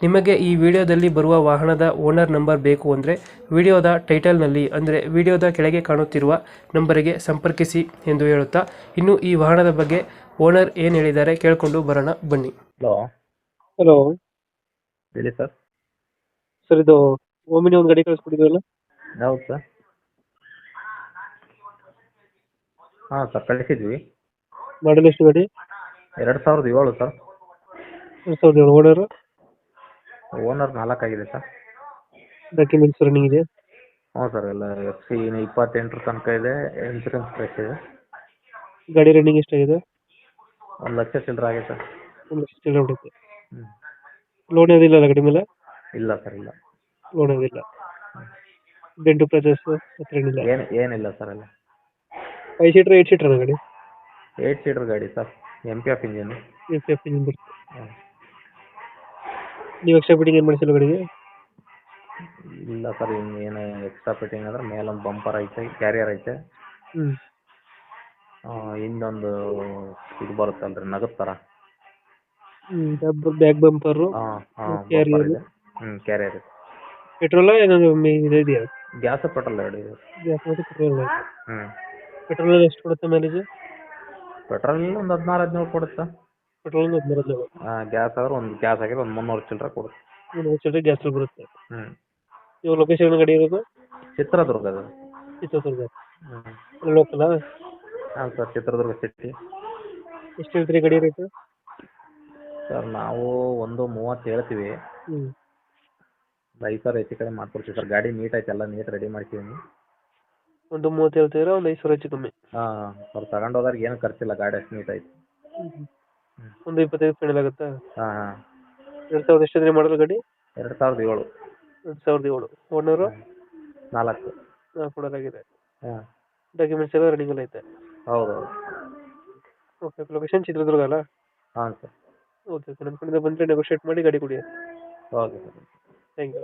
ನಿಮಗೆ ಈ ವಿಡಿಯೋದಲ್ಲಿ ಬರುವ ವಾಹನದ ಓನರ್ ನಂಬರ್ ಬೇಕು ಅಂದರೆ ವಿಡಿಯೋದ ಟೈಟಲ್ನಲ್ಲಿ ಅಂದರೆ ವಿಡಿಯೋದ ಕೆಳಗೆ ಕಾಣುತ್ತಿರುವ ನಂಬರಿಗೆ ಸಂಪರ್ಕಿಸಿ ಎಂದು ಹೇಳುತ್ತಾ ಇನ್ನು ಈ ವಾಹನದ ಬಗ್ಗೆ ಓನರ್ ಏನು ಹೇಳಿದ್ದಾರೆ ಕೇಳಿಕೊಂಡು ಬರೋಣ ಬನ್ನಿ. ಹಲೋ. ಹಲೋ. ಹೇಳಿ ಸರ್. ಸರ್ ಇದು ಓಮಿನಿ ಒಂದು ಗಾಡಿ ಕಳಿಸ್ಕೊಟ್ಟಿದ್ವಲ್ಲ ಹೌದು ಸರ್. ಹಾಂ ಸರ್ ಕಳಿಸಿದ್ವಿ. ಮಾಡಲ್ ಎಷ್ಟು ಗಾಡಿ? ಎರಡು ಸಾವಿರದ ಏಳು ಸರ್. ಎರಡು ಸಾವಿರದ ಏಳು ಓನರ್? ಓನರ್ ನಾಲ್ಕಾಗಿದೆ ಸರ್ ಡಾಕ್ಯುಮೆಂಟ್ಸ್ ರನ್ನಿಂಗ್ ಇದೆ? ಹ್ಞೂ ಸರ್ ಎಲ್ಲ ಎಫ್ ಸಿ ಇಪ್ಪತ್ತೆಂಟರ ತನಕ ಇದೆ ಇನ್ಸೂರೆನ್ಸ್ ಫ್ರೆಶ್ ಇದೆ. ಗಾಡಿ ರನ್ನಿಂಗ್ ಎಷ್ಟಾಗಿದೆ? ಒಂದು ಲಕ್ಷ ಚಿಲ್ಲರೆ ಆಗಿದೆ ಸರ್ ಒಂದು ಲಕ್ಷ ಚಿಲ್ಲರೆ ಹ್ಞೂ ಲೋನ್ ಏನಿಲ್ಲ ಗಾಡಿ ಮೇಲೆ? ಇಲ್ಲ ಸರ್ ಇಲ್ಲ. ಲೋನ್ ಏನಿಲ್ಲ ಡೆಂಟು ಪ್ರಜೆಸ್ ಹತ್ರ ಏನಿಲ್ಲ? ಏನು ಏನಿಲ್ಲ ಸರ್ ಎಲ್ಲ. ಫೈವ್ ಸೀಟ್ರ್ ಏಯ್ಟ್ ಸೀಟ್ರ್ ಗಾಡಿ? ಏಯ್ಟ್ ಸೀಟರ್ ಗಾಡಿ sir M P F engine F F engine ಬರುತ್ತೆ. ನೀವು ಎಕ್ಸ್ಟ್ರಾ ಫಿಟ್ಟಿಂಗ್ ಏನು ಮಾಡಿಸಿಲ್ಲ ಗಾಡಿಗೆ? ಇಲ್ಲ ಸರ್ ಏನು ಎಕ್ಸ್ಟ್ರಾ ಫಿಟ್ಟಿಂಗ್ ಅಂದ್ರೆ ಮೇಲೊಂದು ಬಂಪರ್ ಐತೆ ಕ್ಯಾರಿಯರ್ ಐತೆ. ಹ್ಞೂ ಆ, ಹಿಂದೊಂದು ಇದು ಬರುತ್ತಲ್ರಿ ನಗದ ಥರ ಹ್ಞೂ ಬ್ಯಾಕ್ ಬಂಪರು ಹಾಂ ಹಾಂ Carrier. ಇದೆ. ಹ್ಞೂ ಕ್ಯಾರಿಯರ್ ಇದೆ. ಪೆಟ್ರೋಲ ಏನಾದ್ರು ಇದು ಇದೆಯಾ? ಗ್ಯಾಸ್ ಪೆಟ್ರೋಲ್ ಎರಡು ಇದೆ. ಗ್ಯಾಸ್ ಮತ್ತು ಪೆಟ್ರೋಲ್ ಹ್ಞೂ ಪೆಟ್ರೋಲ್ ಎಷ್ಟು ಕೊಡುತ್ತೆ ಮೈಲೇಜ್ ಪೆಟ್ರೋಲ್ ಒಂದು ಹದಿನಾರು ಹದಿನೇಳು ಕೊಡುತ್ತೆ. ಪೆಟ್ರೋಲ್ ಒಂದು ಹಾ ಗ್ಯಾಸ್ ಆದ್ರೆ ಒಂದು ಗ್ಯಾಸ್ ಆಗಿದ್ರೆ ಒಂದು ಮುನ್ನೂರು ಚಿಲ್ಲರೆ ಕೊಡುತ್ತೆ ಮುನ್ನೂರು ಚಿಲ್ಲರೆ ಗ್ಯಾಸ್ ಬರುತ್ತೆ. ಹ್ಮ್. ಇವಾಗ ಲೊಕೇಶನ್ ಗಾಡಿ ಇರೋದು? ಚಿತ್ರದುರ್ಗ ಅದು. ಚಿತ್ರದುರ್ಗ. ಹ್ಞೂ ಲೋಕಲ್ ಹಾಂ ಸರ್ ಚಿತ್ರದುರ್ಗ ಸಿಟಿ ಎಷ್ಟು ಹೇಳ್ತೀರಿ ಗಾಡಿ ರೇಟ್ ಸರ್ ನಾವು ಒಂದು ಮೂವತ್ತು ಹೇಳ್ತೀವಿ. ಹ್ಞೂ ಐದು ಸಾವಿರ ಹೆಚ್ಚು ಕಡೆ ಮಾಡ್ಕೊಡ್ತೀವಿ ಸರ್. ಗಾಡಿ ನೀಟ್ ಆಯ್ತು ಎಲ್ಲ ನೀಟ್ ರೆಡಿ ಮಾಡ್ತೀವಿ ಒಂದು ಮೂವತ್ತು ಹೇಳ್ತೀರಾ ಒಂದು ಐದು ಸಾವಿರ ಹೆಚ್ಚು ಕಮ್ಮಿ. ಹಾಂ ಸರ್ ತಗೊಂಡು ಹೋದಾಗ ಏನು ಖರ್ಚಿಲ್ಲ ಗಾಡಿ ಅಷ್ಟು ನೀಟ್ ಐತೆ. ಒಂದು ಇಪ್ಪತ್ತೈದು ಫೈನಲ್ ಆಗುತ್ತಾ? ಹಾಂ ಹಾಂ. ಎರಡು ಸಾವಿರದ ಎಷ್ಟು ಮಾಡಲ್ ಗಾಡಿ? ಎರಡು ಸಾವಿರದ ಏಳು. ಎರಡು ಸಾವಿರದ ಏಳು. ಓನರು ನಾಲ್ಕು. ನಾಲ್ಕು ಕೊಡೋದಾಗಿದೆ ಹಾಂ. ಡಾಕ್ಯುಮೆಂಟ್ಸ್ ಎಲ್ಲ ರನ್ನಿಂಗ್ ಐತೆ? ಹೌದು. ಹೌದು ಓಕೆ ಲೊಕೇಶನ್ ಚಿತ್ರದುರ್ಗ ಅಲ್ಲ? ಹಾಂ ಸರ್. ಓಕೆ ಓಕೆ ನಮ್ಮ ಕಡೆಯಿಂದ ಬಂದರೆ ನೆಗೋಷಿಯೇಟ್ ಮಾಡಿ ಗಾಡಿ ಕೊಡಿ. Okay sir. Thank you